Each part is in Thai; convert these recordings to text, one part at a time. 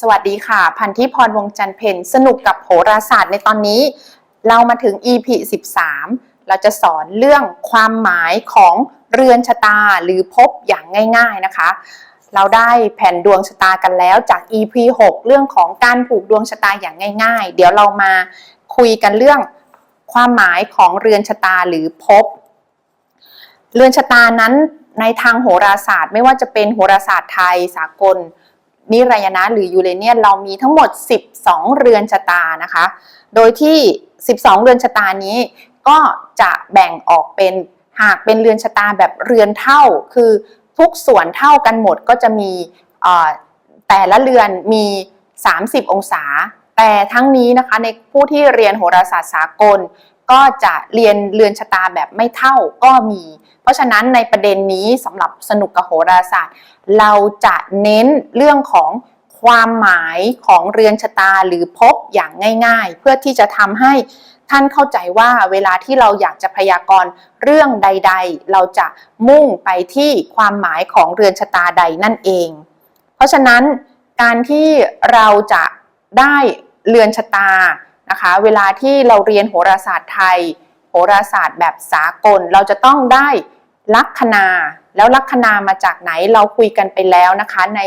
สวัสดีค่ะ พันธิพรวงจันเพนสนุกกับโหราศาสตร์ในตอนนี้ เรามาถึง EP 13 เราจะสอนเรื่องความหมายของเรือนชะตาหรือภพอย่างง่าย ๆนะคะ เราได้แผ่นดวงชะตากันแล้วจาก EP 6 เรื่องของการผูกดวงชะตาอย่างง่าย ๆ เดี๋ยวเรามาคุยกันเรื่องความหมายของเรือนชะตาหรือภพเรือนชะตานั้นในทางโหราศาสตร์ ไม่ว่าจะเป็นโหราศาสตร์ไทยสากล นิรายนะหรือยูเรเนียนเรามีทั้งหมด 12 เรือนชะตานะคะ โดยที่ 12 เรือนชะตานี้ก็จะแบ่งออกเป็นหากเป็นเรือนชะตาแบบเรือนเท่า คือทุกส่วนเท่ากันหมดก็จะมีอ่อแต่ละเรือนมี 30 องศา แต่ทั้งนี้นะคะในผู้ที่เรียนโหราศาสตร์สากล ก็จะเรียนเรือนชะตาแบบไม่เท่าก็มี เพราะฉะนั้นในประเด็นนี้สำหรับสนุกกับโหราศาสตร์ เราจะเน้นเรื่องของความหมายของเรือนชะตาหรือภพอย่างง่ายๆ เพื่อที่จะทำให้ท่านเข้าใจว่าเวลาที่เราอยากจะพยากรณ์เรื่องใด ๆ เราจะมุ่งไปที่ความหมายของเรือนชะตาใดนั่นเอง เพราะฉะนั้นการที่เราจะได้เรือนชะตา นะคะ เวลาที่เราเรียนโหราศาสตร์ไทย โหราศาสตร์แบบสากล เราจะต้องได้ลัคนา แล้วลัคนามาจากไหนเราคุยกันไปแล้วนะคะ ใน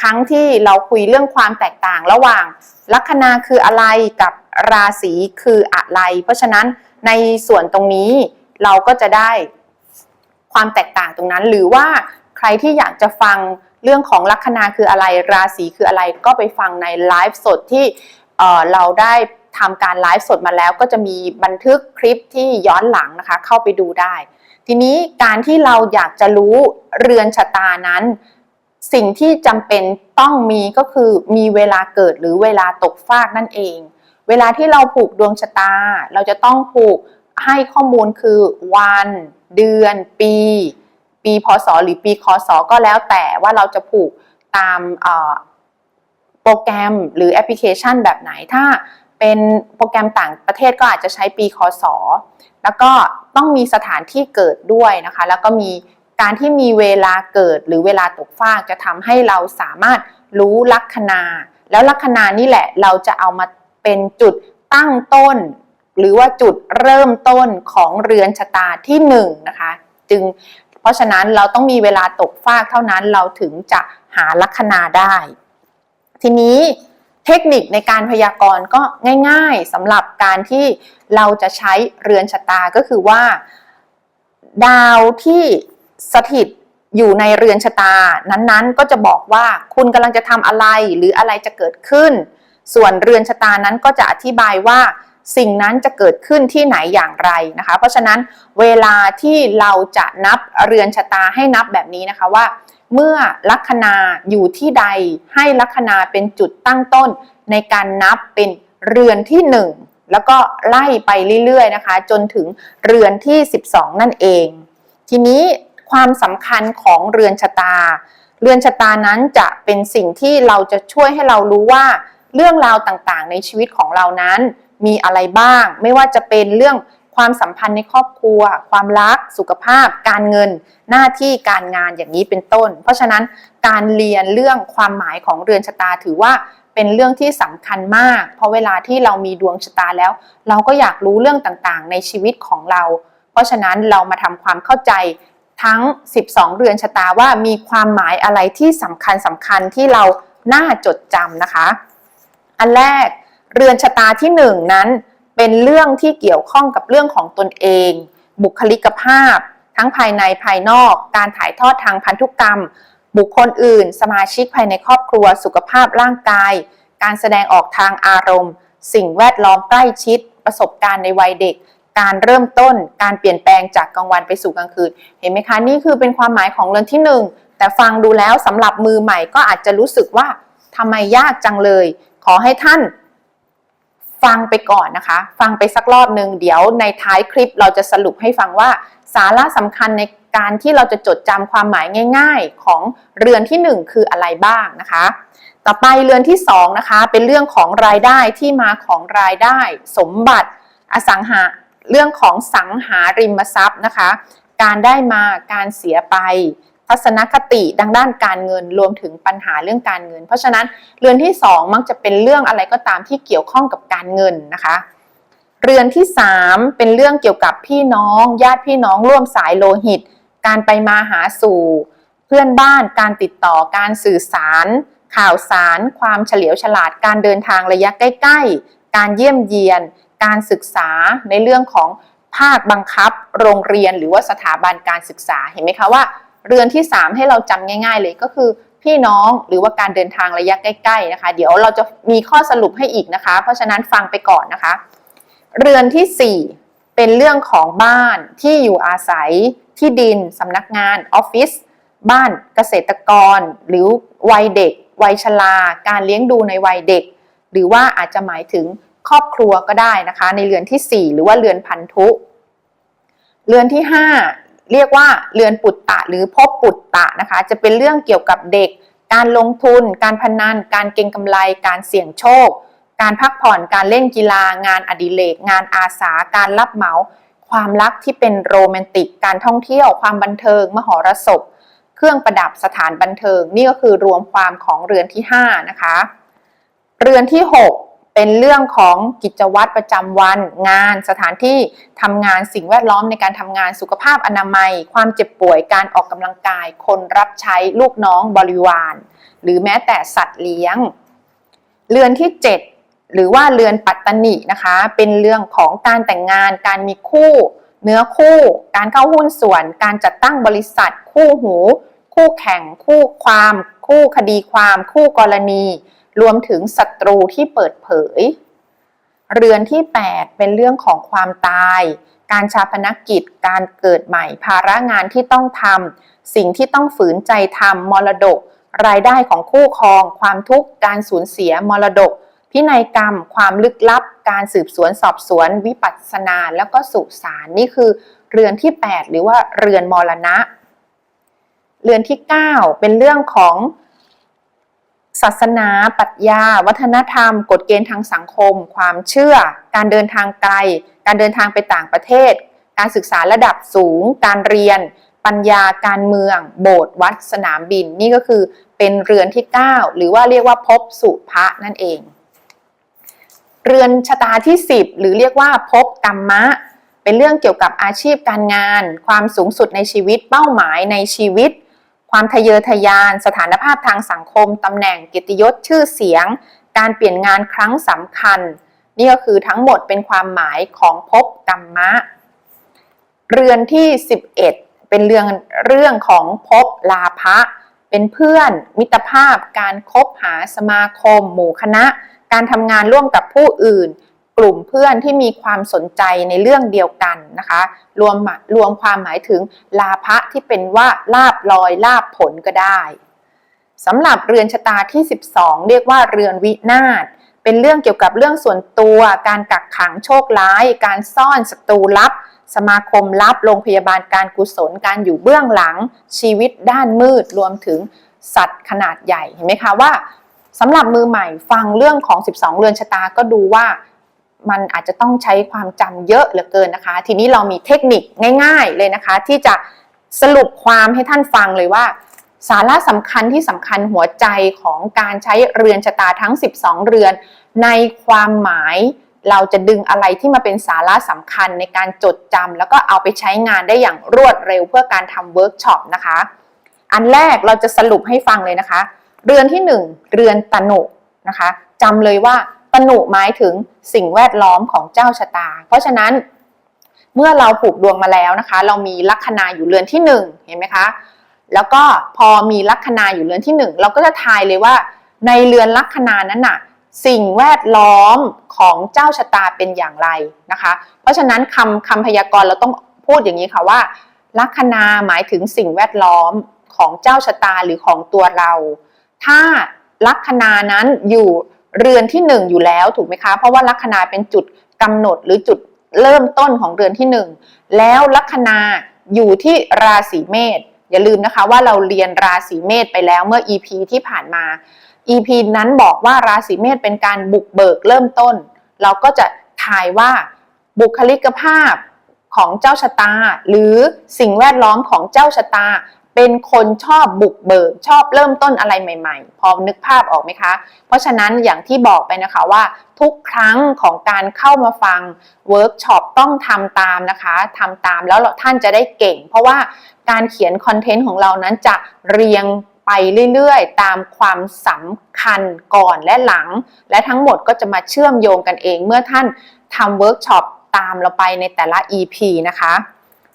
ครั้งที่เราคุยเรื่องความแตกต่างระหว่างลัคนาคืออะไรกับราศีคืออะไร เพราะฉะนั้นในส่วนตรงนี้เราก็จะได้ความแตกต่างตรงนั้น หรือว่าใครที่อยากจะฟังเรื่องของลัคนาคืออะไรราศีคืออะไรก็ไปฟังในไลฟ์สดที่เเราได้ ทำการไลฟ์สดมาแล้วก็จะมีบันทึกคลิปที่ย้อนหลังนะคะ เข้าไปดูได้ ทีนี้การที่เราอยากจะรู้เรือนชะตานั้น สิ่งที่จำเป็นต้องมีก็คือมีเวลาเกิดหรือเวลาตกฟากนั่นเอง เวลาที่เราผูกดวงชะตา เราจะต้องผูกให้ข้อมูลคือวัน เดือน ปี ปีพศหรือปีคศก็แล้วแต่ว่าเราจะผูกตามโปรแกรมหรือแอปพลิเคชันแบบไหนถ้า เป็นโปรแกรมต่างประเทศก็อาจจะใช้ปีคศ แล้วก็ต้องมีสถานที่เกิดด้วยนะคะ แล้วก็มีการที่มีเวลาเกิดหรือเวลาตกฟากจะทำให้เราสามารถรู้ลัคนา แล้วลัคนานี่แหละเราจะเอามาเป็นจุดตั้งต้น หรือว่าจุดเริ่มต้นของเรือนชะตาที่หนึ่งนะคะ จึงเพราะฉะนั้นเราต้องมีเวลาตกฟากเท่านั้นเราถึงจะหาลัคนาได้ ทีนี้ เทคนิคในการพยากรณ์ก็ง่ายๆสำหรับการที่เราจะใช้เรือนชะตาก็คือว่า ดาวที่สถิตอยู่ในเรือนชะตา นั้นๆ ก็จะบอกว่าคุณกำลังจะทำอะไรหรืออะไรจะเกิดขึ้น ส่วนเรือนชะตานั้นก็จะอธิบายว่าสิ่งนั้นจะเกิดขึ้นที่ไหนอย่างไรนะคะ เพราะฉะนั้นเวลาที่เราจะนับเรือนชะตาให้นับแบบนี้นะคะว่า เมื่อลัคนาอยู่ที่ใดให้ลัคนาเป็นจุดตั้งต้น ในการนับเป็นเรือนที่หนึ่งแล้วก็ไล่ไปเรื่อยๆนะคะ จนถึงเรือนที่ 12 นั่นเอง ทีนี้ความสำคัญของเรือนชะตา เรือนชะตานั้นจะเป็นสิ่งที่เราจะช่วยให้เรารู้ว่าเรื่องราวต่างๆ ในชีวิตของเรานั้นมีอะไรบ้าง ไม่ว่าจะเป็นเรื่อง ความสัมพันธ์ในครอบครัว ความรัก สุขภาพ การเงิน หน้าที่การงานอย่างนี้เป็นต้น เพราะฉะนั้นการเรียนเรื่องความหมายของเรือนชะตาถือว่าเป็นเรื่องที่สำคัญมาก เพราะเวลาที่เรามีดวงชะตาแล้ว เราก็อยากรู้เรื่องต่างๆ ในชีวิตของเรา เพราะฉะนั้นเรามาทำความเข้าใจทั้ง 12 เรือนชะตาว่ามีความหมายอะไรที่สำคัญสำคัญที่เราน่าจดจำนะคะ อันแรกเรือนชะตาที่หนึ่งนั้น เป็นเรื่องที่เกี่ยวข้องกับเรื่องของตนเอง บุคลิกภาพ ทั้งภายในภายนอก การถ่ายทอดทางพันธุกรรม บุคคลอื่น สมาชิกภายในครอบครัว สุขภาพร่างกาย การแสดงออกทางอารมณ์ สิ่งแวดล้อมใกล้ชิด ประสบการณ์ในวัยเด็ก การเริ่มต้น การเปลี่ยนแปลงจากกลางวันไปสู่กลางคืน เห็นไหมคะ นี่คือเป็นความหมายของเรือนที่หนึ่งแต่ฟังดูแล้วสำหรับมือใหม่ก็อาจจะรู้สึกว่าทำไมยากจังเลย ขอให้ท่าน ฟังไปก่อนนะคะ ฟังไปสักรอบหนึ่งเดี๋ยวในท้ายคลิปเราจะสรุปให้ฟังว่าสาระสำคัญในการที่เราจะจดจำความหมายง่าย ๆ ของเรือนที่ 1 คืออะไรบ้างนะคะ ต่อไปเรือนที่2นะคะเป็นเรื่องของรายได้ที่มาของรายได้ สมบัติ อสังหาเรื่องของสังหาริมทรัพย์นะคะ การได้มาการเสียไป ทัศนคติดังด้านการเงินรวมถึงปัญหาเรื่องการเงิน เพราะฉะนั้นเรือนที่ 2 มักจะเป็นเรื่องอะไรก็ตามที่เกี่ยวข้องกับการเงินนะคะเรือนที่ 3 เป็นเรื่องเกี่ยวกับพี่น้อง ญาติพี่น้องร่วมสายโลหิต การไปมาหาสู่ เพื่อนบ้านการติดต่อการสื่อสาร ข่าวสาร ความเฉลียวฉลาดการเดินทางระยะใกล้ๆ การเยี่ยมเยียน การศึกษาในเรื่องของภาคบังคับ โรงเรียนหรือว่าสถาบันการศึกษาเห็นไหมคะว่า เรือนที่ 3 ให้เราจำง่าย ๆ เลยก็คือพี่น้องหรือว่าการเดินทางระยะใกล้ ๆนะคะ เดี๋ยวเราจะมีข้อสรุปให้อีกนะคะ เพราะฉะนั้นฟังไปก่อนนะคะ เรือนที่ 4 เป็นเรื่องของบ้านที่อยู่อาศัยที่ดินสำนักงานออฟฟิศบ้านเกษตรกร หรือวัยเด็ก วัยชราการเลี้ยงดูในวัยเด็ก หรือว่าอาจจะหมายถึงครอบครัวก็ได้นะคะ ในเรือนที่ 4 หรือว่าเรือนพันธุ เรือนที่ 5 เรียกว่าเรือนปุตตะหรือพบปุตตะนะคะ จะเป็นเรื่องเกี่ยวกับเด็ก การลงทุน การพนัน การเก็งกำไร การเสี่ยงโชค การพักผ่อน การเล่นกีฬา งานอดิเรก งานอาสา การรับเหมา ความรักที่เป็นโรแมนติก การท่องเที่ยว ความบันเทิง มหรสพ เครื่องประดับสถานบันเทิง นี่ก็คือรวมความของเรือนที่5นะคะ เรือนที่ 6 เป็นเรื่องของกิจวัตรประจำวัน งานสถานที่ทำงานสิ่งแวดล้อมในการทำงานสุขภาพอนามัย ความเจ็บป่วยการออกกำลังกาย คนรับใช้ลูกน้องบริวาร หรือแม้แต่สัตว์เลี้ยง เรือนที่ 7 หรือว่าเรือนปัตตนินะคะ เป็นเรื่องของการแต่งงาน การมีคู่ เนื้อคู่ การเข้าหุ้นส่วน การจัดตั้งบริษัท คู่หู คู่แข่ง คู่ความ คู่คดีความ คู่กรณี รวมถึงศัตรูที่เปิดเผย เรือนที่ 8 เป็นเรื่องของความตาย การชาปนกิจ การเกิดใหม่ ภาระงานที่ต้องทำสิ่งที่ต้องฝืนใจทำมรดก รายได้ของคู่ครอง ความทุกข์ การสูญเสียมรดก พินัยกรรม ความลึกลับ การสืบสวนสอบสวน วิปัสสนา แล้วก็สุสานนี่คือเรือนที่ 8 หรือว่าเรือนมรณะ เรือนที่ 9 เป็นเรื่องของ ศาสนา ปรัชญา วัฒนธรรม กฎเกณฑ์ทางสังคม ความเชื่อ การเดินทางไกล การเดินทางไปต่างประเทศ การศึกษาระดับสูง การเรียน ปัญญาการเมือง โบสถ์วัดสนามบิน นี่ก็คือเป็นเรือนที่ 9 หรือว่าเรียกว่าภพสุภะนั่นเอง เรือนชะตาที่ 10 หรือเรียกว่าภพกรรมะ เป็นเรื่องเกี่ยวกับอาชีพการงาน ความสูงสุดในชีวิตเป้าหมายในชีวิต ความทะเยอทะยาน สถานภาพทางสังคมตำแหน่งเกียรติยศชื่อเสียง การเปลี่ยนงานครั้งสำคัญ นี่ก็คือทั้งหมดเป็นความหมายของภพกรรมะ เรือนที่ 11 เป็นเรื่องเรื่องของภพลาภะเป็นเพื่อน มิตรภาพ การคบหาสมาคม หมู่คณะ การทำงานร่วมกับผู้อื่น กลุ่มเพื่อนที่มีความสนใจในเรื่องเดียวกันนะคะ รวมรวมความหมายถึงลาภะที่เป็นว่าลาบลอยลาบผลก็ได้สำหรับเรือนชะตาที่ 12 เรียกว่าเรือนวินาศเป็นเรื่องเกี่ยวกับเรื่องส่วนตัว การกักขังโชคร้าย การซ่อนศัตรูลับ สมาคมลับ โรงพยาบาลการกุศล การอยู่เบื้องหลัง ชีวิตด้านมืด รวมถึงสัตว์ขนาดใหญ่ เห็นไหมคะว่าสำหรับมือใหม่ฟังเรื่องของ 12 เรือนชะตาก็ดูว่า มันอาจจะต้องใช้ความจำเยอะเหลือเกินนะคะ ทีนี้เรามีเทคนิคง่าย ๆ เลยนะคะ ที่จะสรุปความให้ท่านฟังเลยว่า สาระสำคัญที่สำคัญหัวใจของการใช้เรือนชะตาทั้ง 12 เรือน ในความหมายเราจะดึงอะไรที่มาเป็นสาระสำคัญในการจดจำแล้วก็เอาไปใช้งานได้อย่างรวดเร็วเพื่อการทำเวิร์กช็อปนะคะ อันแรกเราจะสรุปให้ฟังเลยนะคะ เรือนที่ 1 เรือนตนุนะคะจำเลยว่า นุหมายถึงสิ่งแวดล้อมของเจ้าชะตา เพราะฉะนั้นเมื่อเราผูกดวงมาแล้วนะคะ เรามีลัคนาอยู่เรือนที่1เห็นไหมคะ แล้วก็พอมีลัคนาอยู่เรือนที่ 1 เราก็จะทายเลยว่า ในเรือนลัคนานั้นน่ะสิ่งแวดล้อมของเจ้าชะตาเป็นอย่างไรนะคะ เพราะฉะนั้นคำคำพยากรณ์เราต้องพูดอย่างนี้ค่ะว่า ลัคนาหมายถึงสิ่งแวดล้อมของเจ้าชะตาหรือของตัวเรา ถ้าลัคนานั้นอยู่ เรือนที่หนึ่งอยู่แล้วถูกไหมคะ เพราะว่าลัคนาเป็นจุดกำหนดหรือจุดเริ่มต้นของเรือนที่หนึ่งแล้วลัคนาอยู่ที่ราศีเมษอย่าลืมนะคะว่าเราเรียนราศีเมษไปแล้วเมื่อ EP ที่ผ่านมา EP นั้นบอกว่าราศีเมษเป็นการบุกเบิกเริ่มต้น เราก็จะทายว่าบุคลิกภาพของเจ้าชะตา หรือสิ่งแวดล้อมของเจ้าชะตา เป็นคนชอบบุกเบิกชอบเริ่มต้นอะไรใหม่ ๆ พอนึกภาพออกไหมคะ เพราะฉะนั้นอย่างที่บอกไปนะคะว่า ทุกครั้งของการเข้ามาฟังเวิร์กช็อปต้องทำตามนะคะทำตามแล้วท่านจะได้เก่ง เพราะว่าการเขียนคอนเทนต์ของเรานั้นจะเรียงไปเรื่อยๆ ตามความสำคัญก่อนและหลัง และทั้งหมดก็จะมาเชื่อมโยงกันเอง เมื่อท่านทำเวิร์กช็อปตามเราไปในแต่ละ EP นะคะ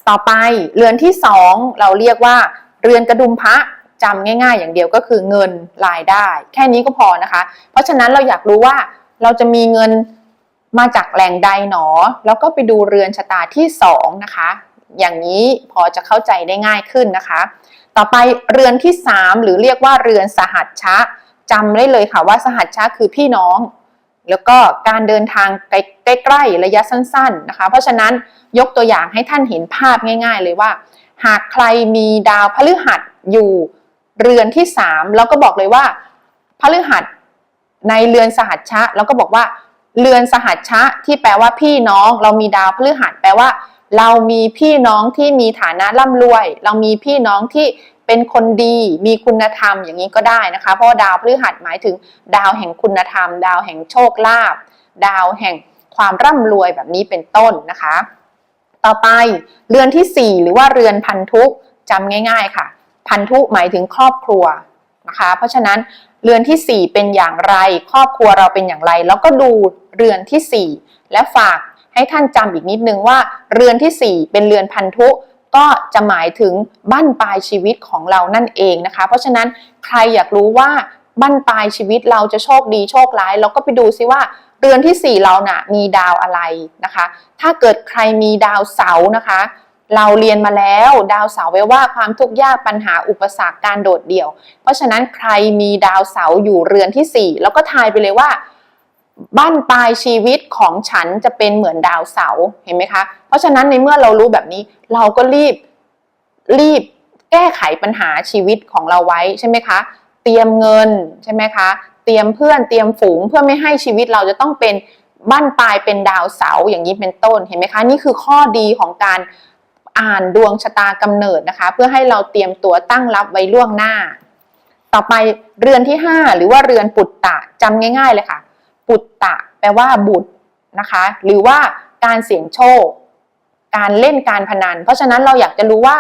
ต่อไปเรือนที่ 2 เราเรียกว่า เรือนกระดุมพระจำง่ายๆ อย่างเดียวก็คือเงินรายได้ แค่นี้ก็พอนะคะ เพราะฉะนั้นเราอยากรู้ว่าเราจะมีเงินมาจากแหล่งใดหนอ แล้วก็ไปดูเรือนชะตาที่2นะคะอย่างนี้พอจะเข้าใจได้ง่ายขึ้นนะคะ ต่อไปเรือนที่ 3 หรือเรียกว่าเรือนสหัชชะจำได้เลยค่ะว่าสหัชชะคือพี่น้อง แล้วก็การเดินทางใกล้ๆระยะสั้น ๆนะคะ เพราะฉะนั้นยกตัวอย่างให้ท่านเห็นภาพง่าย ๆ เลยว่า หากใครมีดาวพฤหัสอยู่เรือนที่3แล้วก็บอกเลยว่าพฤหัสในเรือนสหัชชะ แล้วก็บอกว่า เรือนสหัชชะที่แปลว่าพี่น้อง เรามีดาวพฤหัสแปลว่า เรามีพี่น้องที่มีฐานะร่ำรวย เรามีพี่น้องที่เป็นคนดีมีคุณธรรมอย่างนี้ก็ได้นะคะ เพราะาดาวพฤหัสหมายถึง ดาวแห่งคุณธรรม ดาวแห่งโชคลาภดาวแห่งความร่ำรวยแบบนี้เป็นต้นนะคะ ต่อไปเรือนที่ 4 หรือว่าเรือนพันธุจำง่าย ๆค่ะ พันธุหมายถึงครอบครัวนะคะ เพราะฉะนั้นเรือนที่ 4 เป็นอย่างไร ครอบครัวเราเป็นอย่างไร แล้วก็ดูเรือนที่ 4 และฝากให้ท่านจำอีกนิดนึงว่า เรือนที่ 4 เป็นเรือนพันธุก็จะหมายถึงบั้นปลายชีวิตของเรานั่นเองนะคะ เพราะฉะนั้นใครอยากรู้ว่าบั้นปลายชีวิตเราจะโชคดีโชคร้าย เราก็ไปดูซิว่า เรือนที่ 4 เรานะ่ะมีดาวอะไรนะคะ ถ้าเกิดใครมีดาวเสาร์นะคะ เราเรียนมาแล้วดาวเสาร์ไว้ว่าความทุกข์ยากปัญหาอุปสรรคการโดดเดี่ยว เพราะฉะนั้นใครมีดาวเสาร์อยู่เรือนที่ 4 แล้วก็ทายไปเลยว่าบ้านปลายชีวิตของฉันจะเป็นเหมือนดาวเสาร์เห็นไหมคะ เพราะฉะนั้นในเมื่อเรารู้แบบนี้เราก็รีบรีบแก้ไขปัญหาชีวิตของเราไว้ใช่ไหมคะ เตรียมเงินใช่ไหมคะ เตรียมเพื่อนเตรียมฝูงเพื่อไม่ให้ชีวิตเราจะต้องเป็นบ้านปลายเป็นดาวเสาอย่างนี้เป็นต้นเห็นไหมคะ นี่คือข้อดีของการอ่านดวงชะตากำเนิดนะคะ เพื่อให้เราเตรียมตัวตั้งรับไว้ล่วงหน้า ต่อไปเรือนที่ 5 หรือว่าเรือนปุตตะจำง่าย ๆ เลยค่ะ ปุตตะแปลว่าบุตรนะคะ หรือว่าการเสี่ยงโชค การเล่นการพนัน เพราะฉะนั้นเราอยากจะรู้ว่า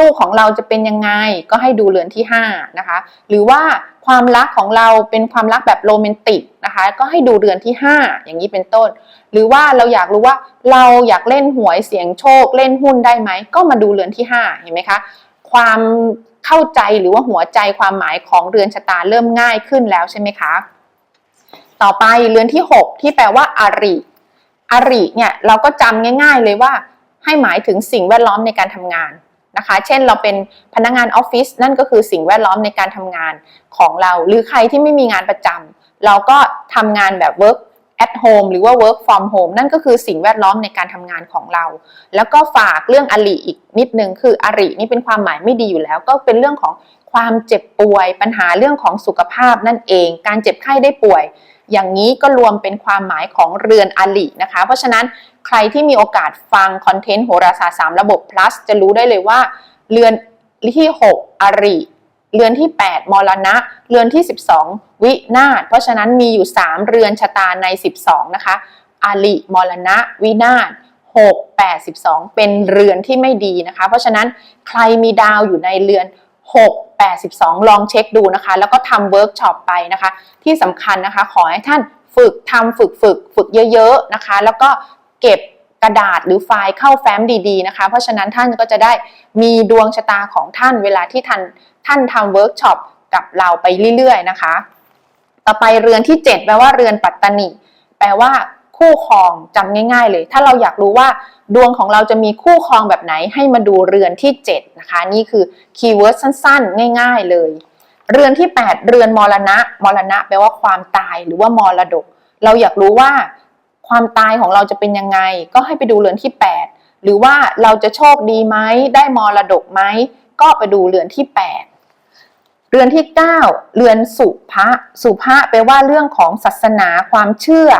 ลูกๆของเราจะเป็นยังไงก็ให้ดูเรือนที่5นะคะหรือว่าความรักของเราเป็นความรักแบบโรแมนติกนะคะก็ให้ดูเรือนที่ 5 อย่างนี้เป็นต้น หรือว่าเราอยากรู้ว่าเราอยากเล่นหวยเสียงโชค เล่นหุ้นได้ไหมก็มาดูเรือนที่ 5 เห็นไหมคะความเข้าใจหรือว่าหัวใจความหมายของเรือนชะตาเริ่มง่ายขึ้นแล้วใช่ไหมคะ ต่อไปเรือนที่ 6 ที่แปลว่าอาริอาริเนี่ยเราก็จำง่าย ๆเลยว่าให้หมายถึงสิ่งแวดล้อมในการทำงาน นะคะ เช่นเราเป็นพนักงานออฟฟิศนั่นก็คือสิ่งแวดล้อมในการทำงานของเรา หรือใครที่ไม่มีงานประจำเราก็ทำงานแบบ work at home หรือว่า work from home นั่นก็คือสิ่งแวดล้อมในการทำงานของเรา แล้วก็ฝากเรื่องอริอีกนิดนึง คืออรินี่เป็นความหมายไม่ดีอยู่แล้ว ก็เป็นเรื่องของความเจ็บป่วย ปัญหาเรื่องของสุขภาพนั่นเอง การเจ็บไข้ได้ป่วย อย่างนี้ก็รวมเป็นความหมายของเรือนอลินะคะ เพราะฉะนั้นใครที่มีโอกาสฟังคอนเทนต์โหราศาสตร์3ระบบ plus จะรู้ได้เลยว่า เรือนที่ 6 อริเรือนที่ 8 มรณะ เรือนที่ 12 วินาศ เพราะฉะนั้นมีอยู่ 3 เรือนชะตาใน 12 นะคะอริมรณะ วินาศ6 8 12 เป็นเรือนที่ไม่ดีนะคะ เพราะฉะนั้นใครมีดาวอยู่ในเรือน 6 82 ลองเช็คดูนะคะ แล้วก็ทำเวิร์กช็อปไปนะคะ ที่สำคัญนะคะ ขอให้ท่านฝึกทำฝึกฝึกฝึกเยอะๆนะคะ แล้วก็เก็บกระดาษหรือไฟล์เข้าแฟ้มดีๆนะคะ เพราะฉะนั้นท่านก็จะได้มีดวงชะตาของท่านเวลาที่ท่านท่านทำเวิร์กช็อปกับเราไปเรื่อยๆนะคะ ต่อไปเรือนที่ 7 แปลว่าเรือนปัตตนิแปลว่า คู่ครองจำง่าย ๆ เลย ถ้าเราอยากรู้ว่าดวงของเราจะมีคู่ครองแบบไหนให้มาดูเรือนที่ 7 นะคะ นี่คือคีย์เวิร์ดสั้นๆ ง่าย ๆ เลย เรือนที่ 8 เรือนมรณะ มรณะแปลว่าความตายหรือว่ามรดก เราอยากรู้ว่าความตายของเราจะเป็นยังไง ก็ให้ไปดูเรือนที่ 8 หรือว่าเราจะโชคดีไหมได้มรดกไหมก็ไปดูเรือนที่ 8เรือนที่ 9 เรือนสุภะ สุภะแปลว่าเรื่องของศาสนาความเชื่อ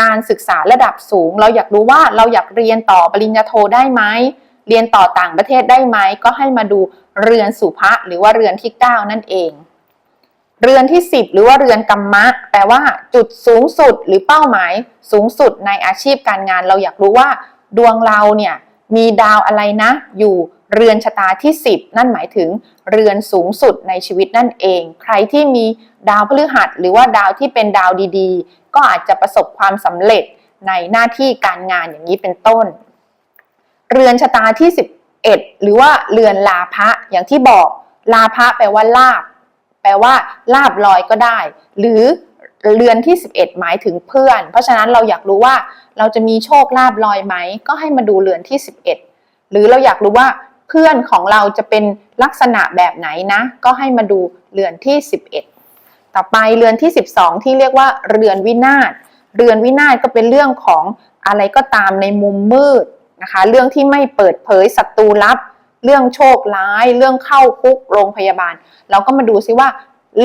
การศึกษาระดับสูง เราอยากรู้ว่าเราอยากเรียนต่อปริญญาโทได้ไหมเรียนต่อต่างประเทศได้ไหมก็ให้มาดูเรือนสุภะหรือว่าเรือนที่ 9 นั่นเอง เรือนที่ 10 หรือว่าเรือนกรรมะแปลว่าจุดสูงสุดหรือเป้าหมายสูงสุดในอาชีพการงาน เราอยากรู้ว่าดวงเราเนี่ยมีดาวอะไรนะ อยู่ เรือนชะตาที่ 10 นั่นหมายถึงเรือนสูงสุดในชีวิตนั่นเอง ใครที่มีดาวพฤหัส หรือว่าดาวที่เป็นดาวดีๆ ก็อาจจะประสบความสำเร็จในหน้าที่การงานอย่างนี้เป็นต้น เรือนชะตาที่ 11 หรือว่าเรือนลาภะอย่างที่บอกลาภะแปลว่าลาบ แปลว่าลาบลอยก็ได้ หรือเรือนที่ 11 หมายถึงเพื่อน เพราะฉะนั้นเราอยากรู้ว่าเราจะมีโชคลาบลอยไหม ก็ให้มาดูเรือนที่ 11 หรือเราอยากรู้ว่า เพื่อนของเราจะเป็นลักษณะแบบไหนนะ ก็ให้มาดูเรือนที่ 11 ต่อไปเรือนที่ 12 ที่เรียกว่าเรือนวินาศเรือนวินาศก็เป็นเรื่องของอะไรก็ตามในมุมมืดนะคะ เรื่องที่ไม่เปิดเผยศัตรูลับ เรื่องโชคร้าย เรื่องเข้าคุกโรงพยาบาล เราก็มาดูซิว่า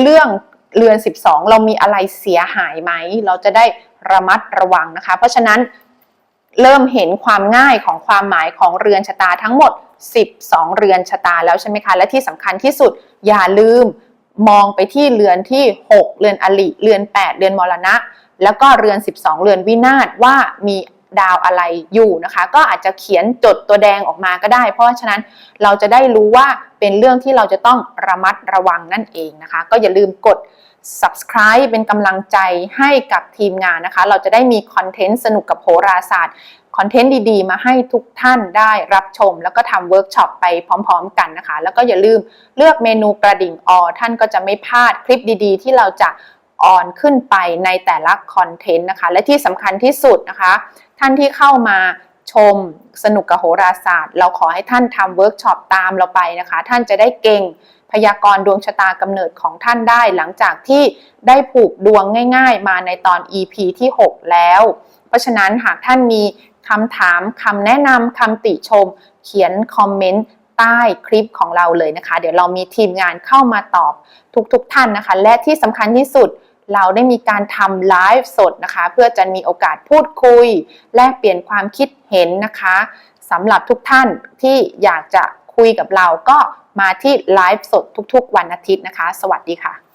เรื่องเรือน 12 เรามีอะไรเสียหายไหม เราจะได้ระมัดระวังนะคะ เพราะฉะนั้น เริ่มเห็นความง่ายของความหมายของเรือนชะตาทั้งหมด 12 เรือนชะตาแล้วใช่ไหมคะ และที่สำคัญที่สุดอย่าลืมมองไปที่เรือนที่ 6 เรือนอลิเรือน 8 เรือนมรณะ แล้วก็เรือน 12 เรือนวินาศว่ามีดาวอะไรอยู่นะคะ ก็อาจจะเขียนจดตัวแดงออกมาก็ได้ เพราะฉะนั้นเราจะได้รู้ว่าเป็นเรื่องที่เราจะต้องระมัดระวังนั่นเองนะคะ ก็อย่าลืมกด subscribe เป็นกำลังใจให้กับทีมงานนะคะ เราจะได้มีคอนเทนต์สนุกกับโหราศาสตร์คอนเทนต์ดีๆ มาให้ทุกท่านได้รับชม แล้วก็ทำเวิร์กช็อปไปพร้อมๆกันนะคะ แล้วก็อย่าลืมเลือกเมนูกระดิ่งออท่านก็จะไม่พลาดคลิปดีๆ ที่เราจะออนขึ้นไปในแต่ละคอนเทนต์นะคะ และที่สำคัญที่สุดนะคะ ท่านที่เข้ามาชมสนุกกับโหราศาสตร์ เราขอให้ท่านทำเวิร์กช็อปตามเราไปนะคะ ท่านจะได้เก่ง พยากรณ์ดวงชะตากำเนิดของท่านได้หลังจากที่ได้ผูกดวงง่าย ๆ มาในตอน EP ที่ 6 แล้ว เพราะฉะนั้นหากท่านมีคำถามคำแนะนำคำติชม เขียนคอมเมนต์ใต้คลิปของเราเลยนะคะ เดี๋ยวเรามีทีมงานเข้ามาตอบทุกๆทท่านนะคะ และที่สำคัญที่สุดเราได้มีการทำไลฟ์สดนะคะ เพื่อจะมีโอกาสพูดคุย แลกเปลี่ยนความคิดเห็นนะคะสำหรับทุกท่านที่อยากจะคุยกับเราก็ มาที่ไลฟ์สดทุกๆ วันอาทิตย์นะคะ สวัสดีค่ะ